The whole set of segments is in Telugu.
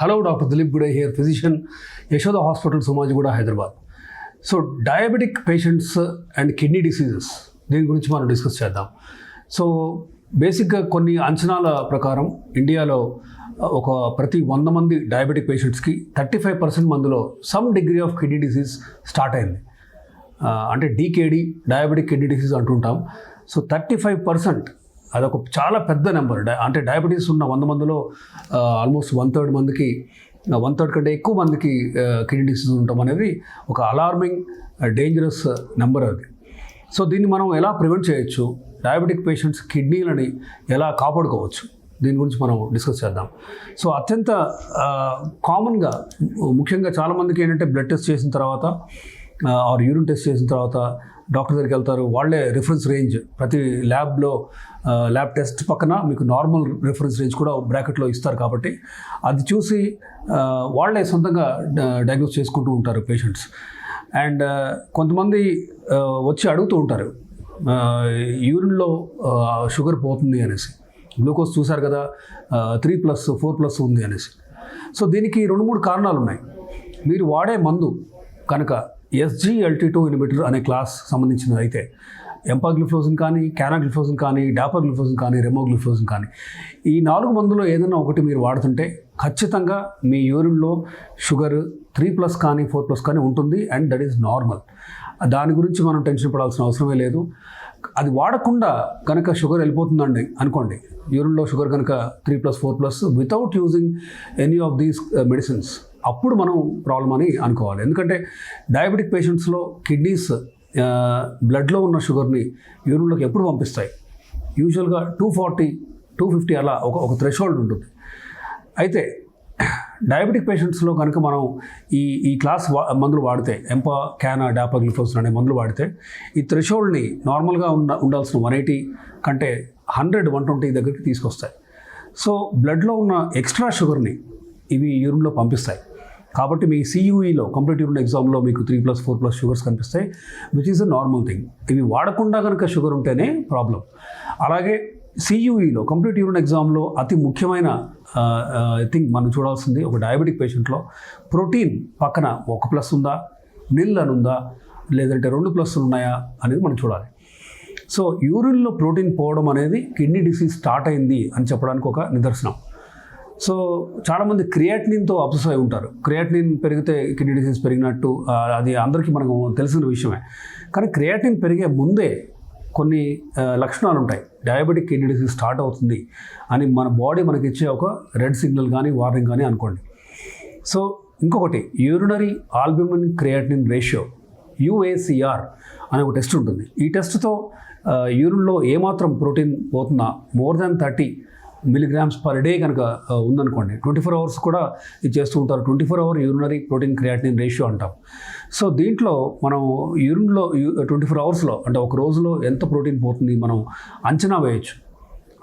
Hello doctor Dilip Gude here physician Yashoda hospital Somajiguda Hyderabad so diabetic patients and kidney diseases దీని గురించి మనం డిస్కస్ చేద్దాం. సో బేసిక్గా కొన్ని అంచనాల ప్రకారం ఇండియాలో uh, ఒక ప్రతి వంద మంది డయాబెటిక్ పేషెంట్స్కి థర్టీ ఫైవ్ పర్సెంట్ మందిలో some degree of kidney disease start అయింది. Uh, అంటే డీకేడీ డయాబెటిక్ కిడ్నీ డిసీజ్ అంటుంటాం. సో థర్టీ ఫైవ్ పర్సెంట్ అదొక చాలా పెద్ద నెంబర్. అంటే డయాబెటీస్ ఉన్న వంద మందిలో ఆల్మోస్ట్ వన్ థర్డ్ మందికి వన్ థర్డ్ కంటే ఎక్కువ మందికి కిడ్నీ డిసీజ్ ఉండటం అనేది ఒక అలార్మింగ్ డేంజరస్ నెంబర్ అది. సో దీన్ని మనం ఎలా ప్రివెంట్ చేయొచ్చు? డయాబెటిక్ పేషెంట్స్ కిడ్నీలని ఎలా కాపాడుకోవచ్చు? దీని గురించి మనం డిస్కస్ చేద్దాం. సో అత్యంత కామన్గా ముఖ్యంగా చాలామందికి ఏంటంటే బ్లడ్ టెస్ట్ చేసిన తర్వాత ఆర్ యూరిన్ టెస్ట్ చేసిన తర్వాత డాక్టర్ దగ్గరికి వెళ్తారు. వాళ్ళే రిఫరెన్స్ రేంజ్ ప్రతి ల్యాబ్లో ల్యాబ్ టెస్ట్ పక్కన మీకు నార్మల్ రిఫరెన్స్ రేంజ్ కూడా బ్రాకెట్లో ఇస్తారు కాబట్టి అది చూసి వాళ్ళే సొంతంగా డయాగ్నోస్ చేసుకుంటూ ఉంటారు పేషెంట్స్ అండ్ కొంతమంది వచ్చి అడుగుతూ ఉంటారు. యూరిన్లో షుగర్ పోతుంది అనేసి. గ్లూకోజ్ చూశారు కదా త్రీ ప్లస్ ఫోర్ ప్లస్ ఉంది అనేసి. సో దీనికి రెండు మూడు కారణాలు ఉన్నాయి. మీరు వాడే మందు కనుక ఎస్జిఎల్టీ టూ ఇన్హిబిటర్ అనే క్లాస్ సంబంధించినది అయితే. ఎంపాగ్లిఫ్లోజిన్ కానీ క్యానాగ్లిఫ్లోజిన్ కానీ డాపాగ్లిఫ్లోజిన్ కానీ రెమోగ్లిఫ్లోజిన్ కానీ. ఈ నాలుగు మందులో ఏదైనా ఒకటి మీరు వాడుతుంటే ఖచ్చితంగా మీ యూరిన్లో షుగర్ త్రీ ప్లస్ కానీ ఫోర్ ప్లస్ కానీ ఉంటుంది అండ్ దట్ ఈస్ నార్మల్. దాని గురించి మనం టెన్షన్ పడాల్సిన అవసరమే లేదు. అది వాడకుండా కనుక షుగర్ వెళ్ళిపోతుందండి అనుకోండి. యూరిన్లో షుగర్ కనుక three plus four plus without using any of these medicines. అప్పుడు మనం ప్రాబ్లం అని అనుకోవాలి. ఎందుకంటే డయాబెటిక్ పేషెంట్స్లో కిడ్నీస్ బ్లడ్లో ఉన్న షుగర్ని యూరిన్లోకి ఎప్పుడు పంపిస్తాయి? యూజువల్గా టూ ఫార్టీ టూ ఫిఫ్టీ అలా ఒక ఒక థ్రెషోల్డ్ ఉంటుంది. అయితే డయాబెటిక్ పేషెంట్స్లో కనుక మనం ఈ ఈ క్లాస్ వా మందులు వాడితే ఎంపా క్యానా డాపాగ్లిఫోస్ అనే మందులు వాడితే ఈ థ్రెషోల్డ్ని నార్మల్గా ఉన్న ఉండాల్సిన వన్ ఎయిటీ కంటే హండ్రెడ్ వన్ ట్వంటీ దగ్గరికి తీసుకొస్తాయి. సో బ్లడ్లో ఉన్న ఎక్స్ట్రా షుగర్ని ఇవి యూరిన్లో పంపిస్తాయి. కాబట్టి మీ సియూఈలో కంప్లీట్ యూరిన్ ఎగ్జామ్లో మీకు three plus four plus sugars కనిపిస్తాయి which is a normal thing ఇవి వాడకుండా కనుక షుగర్ ఉంటేనే ప్రాబ్లం అలాగే సియూఈలో కంప్లీట్ యూరిన్ ఎగ్జామ్లో అతి ముఖ్యమైన థింగ్ మనం చూడాల్సింది ఒక డయాబెటిక్ పేషెంట్లో ప్రోటీన్ పక్కన ఒక ప్లస్ ఉందా నిల్ అని ఉందా లేదంటే రెండు ప్లస్లు ఉన్నాయా అనేది మనం చూడాలి. సో యూరిన్లో ప్రోటీన్ పోవడం అనేది కిడ్నీ డిసీజ్ స్టార్ట్ అయింది అని చెప్పడానికి ఒక నిదర్శనం. సో చాలామంది క్రియాటినిన్తో అబ్సెస్ అయి ఉంటారు. క్రియాటినిన్ పెరిగితే కిడ్నీ డిసీజ్ పెరిగినట్టు అది అందరికీ మనకు తెలిసిన విషయమే. కానీ క్రియాటిన్ పెరిగే ముందే కొన్ని లక్షణాలు ఉంటాయి. డయాబెటిక్ కిడ్నీ డిసీజ్ స్టార్ట్ అవుతుంది అని మన బాడీ మనకి ఇచ్చే ఒక రెడ్ సిగ్నల్ కానీ వార్నింగ్ కానీ అనుకోండి. సో ఇంకొకటి urinary albumin creatinine ratio UACR అనే ఒక టెస్ట్ ఉంటుంది. ఈ టెస్ట్తో యూరిన్లో ఏమాత్రం ప్రోటీన్ పోతున్నా more than thirty milligrams per day కనుక ఉందనుకోండి. ట్వంటీ ఫోర్ అవర్స్ కూడా ఇది చేస్తూ ఉంటారు. Twenty four hour urinary protein creatinine ratio అంటాం. సో దీంట్లో మనం యూరిన్లో ట్వంటీ ఫోర్ అవర్స్లో అంటే ఒక రోజులో ఎంత ప్రోటీన్ పోతుంది మనం అంచనా వేయచ్చు.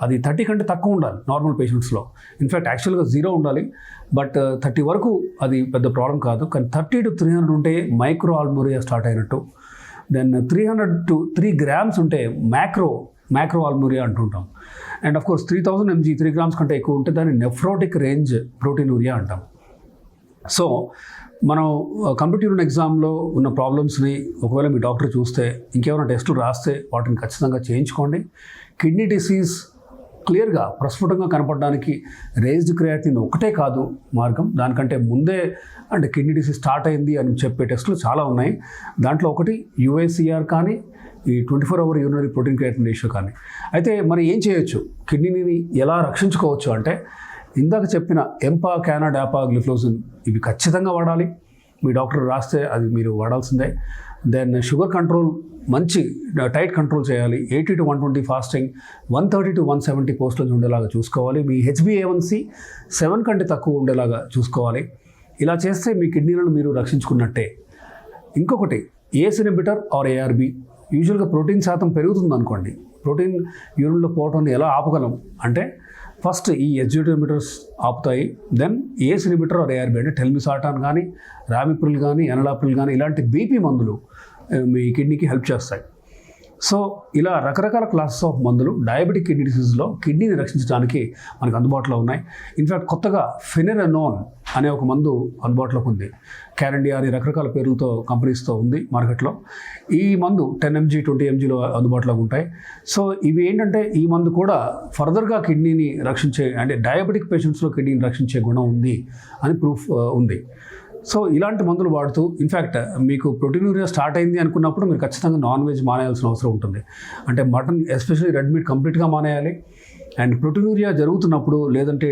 అది థర్టీ కంటే తక్కువ ఉండాలి నార్మల్ పేషెంట్స్లో. ఇన్ఫ్యాక్ట్ యాక్చువల్గా జీరో ఉండాలి. బట్ థర్టీ వరకు అది పెద్ద ప్రాబ్లం కాదు. కానీ థర్టీ టు త్రీ హండ్రెడ్ ఉంటే మైక్రో ఆల్మోరియా స్టార్ట్ అయినట్టు. Then three hundred to three grams ఉంటే మ్యాక్రో మ్యాక్రో ఆల్మూరియా అంటుంటాం. And of course three thousand MG three grams కంటే ఎక్కువ ఉంటే దాన్ని నెఫ్రోటిక్ రేంజ్ ప్రోటీన్ ఉరియా అంటాం సో మనం uh, కంప్యూటర్ ఎగ్జామ్లో ఉన్న ప్రాబ్లమ్స్ని ఒకవేళ మీ డాక్టర్ చూస్తే ఇంకేమైనా టెస్టులు రాస్తే వాటిని ఖచ్చితంగా చేయించుకోండి. కిడ్నీ డిసీజ్ క్లియర్గా ప్రస్ఫుటంగా కనపడడానికి రేజ్డ్ క్రియాటిన్ ఒకటే కాదు మార్గం. దానికంటే ముందే అంటే కిడ్నీ డిసీజ్ స్టార్ట్ అయింది అని చెప్పే టెస్టులు చాలా ఉన్నాయి. దాంట్లో ఒకటి యుఏసిఆర్ కానీ ఈ twenty four hour urinary protein creatinine ratio కానీ. అయితే మరి ఏం చేయొచ్చు? కిడ్నీని ఎలా రక్షించుకోవచ్చు అంటే ఇందాక చెప్పిన ఎంపా క్యానా డాపా గ్లిఫ్లోజిన్ ఇవి ఖచ్చితంగా వాడాలి. మీ డాక్టర్ రాస్తే అది మీరు వాడాల్సిందే. దెన్ షుగర్ కంట్రోల్ మంచి టైట్ కంట్రోల్ చేయాలి. Eighty to one twenty fasting one thirty to one seventy పోస్టులు ఉండేలాగా చూసుకోవాలి. మీ హెచ్బిఏవన్సి సెవెన్ కంటే తక్కువ ఉండేలాగా చూసుకోవాలి. ఇలా చేస్తే మీ కిడ్నీలను మీరు రక్షించుకున్నట్టే. ఇంకొకటి ఏస్ ఇనిబిటర్ ఆర్ ఏఆర్బి? యూజువల్గా ప్రోటీన్ శాతం పెరుగుతుంది అనుకోండి ప్రోటీన్ యూరిన్లో పోవటాన్ని ఎలా ఆపగలం? అంటే ఫస్ట్ ఈ ఎస్జిటోమీటర్స్ ఆపుతాయి. Then ACE inhibitor or ARB అంటే టెల్మిసాటాన్ కానీ రామిప్రిల్ కానీ ఎనలాప్రిల్ కానీ ఇలాంటి బీపీ మందులు మీ కిడ్నీకి హెల్ప్ చేస్తాయి. సో ఇలా రకరకాల క్లాసెస్ ఆఫ్ మందులు డయాబెటిక్ కిడ్నీ డిసీజ్లో కిడ్నీని రక్షించడానికి మనకు అందుబాటులో ఉన్నాయి. ఇన్ఫ్యాక్ట్ కొత్తగా ఫెనెరనోన్ అనే ఒక మందు అందుబాటులోకి ఉంది. క్యారండియా అని రకరకాల పేర్లతో కంపెనీస్తో ఉంది మార్కెట్లో. ఈ మందు టెన్ ఎంజీ ట్వంటీ ఎంజీలో అందుబాటులో ఉంటాయి. సో ఇవి ఏంటంటే ఈ మందు కూడా ఫర్దర్గా కిడ్నీని రక్షించే అంటే డయాబెటిక్ పేషెంట్స్లో కిడ్నీని రక్షించే గుణం ఉంది అని ప్రూఫ్ ఉంది. సో ఇలాంటి మందులు వాడుతూ ఇన్ఫ్యాక్ట్ మీకు ప్రోటీనూరియా స్టార్ట్ అయింది అనుకున్నప్పుడు మీరు ఖచ్చితంగా నాన్ వెజ్ మానేయాల్సిన అవసరం ఉంటుంది. అంటే మటన్ ఎస్పెషల్లీ రెడ్ మీట్ కంప్లీట్గా మానేయాలి. అండ్ ప్రొటీనూరియా జరుగుతున్నప్పుడు లేదంటే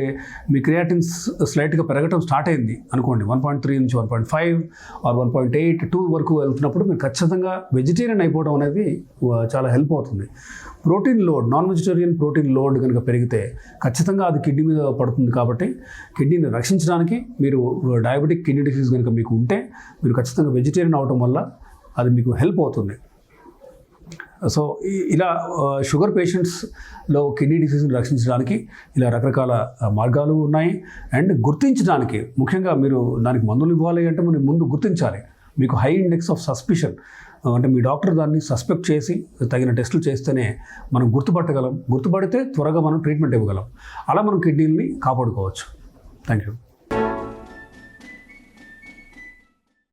మీ క్రియాటిన్స్ స్లైట్గా పెరగటం స్టార్ట్ అయింది అనుకోండి. వన్ పాయింట్ త్రీ నుంచి one point five or one point eight two వరకు వెళ్తున్నప్పుడు మీరు ఖచ్చితంగా వెజిటేరియన్ అయిపోవడం అనేది చాలా హెల్ప్ అవుతుంది. Protein load non vegetarian protein load కనుక పెరిగితే ఖచ్చితంగా అది కిడ్నీ మీద పడుతుంది కాబట్టి కిడ్నీని రక్షించడానికి మీరు డయాబెటిక్ కిడ్నీ డిసీజ్ కనుక మీకు ఉంటే మీరు ఖచ్చితంగా వెజిటేరియన్ అవటం వల్ల అది మీకు హెల్ప్ అవుతుంది. సో ఇలా షుగర్ పేషెంట్స్లో కిడ్నీ డిసీజ్ని రక్షించడానికి ఇలా రకరకాల మార్గాలు ఉన్నాయి. అండ్ గుర్తించడానికి ముఖ్యంగా మీరు దానికి మందులు ఇవ్వాలి అంటే మనం ముందు గుర్తించాలి. మీకు హై ఇండెక్స్ ఆఫ్ సస్పిషన్ అంటే మీ డాక్టర్ దాన్ని సస్పెక్ట్ చేసి తగిన టెస్టులు చేస్తేనే మనం గుర్తుపట్టగలం. గుర్తుపడితే త్వరగా మనం ట్రీట్మెంట్ ఇవ్వగలం. అలా మనం కిడ్నీని కాపాడుకోవచ్చు. Thank you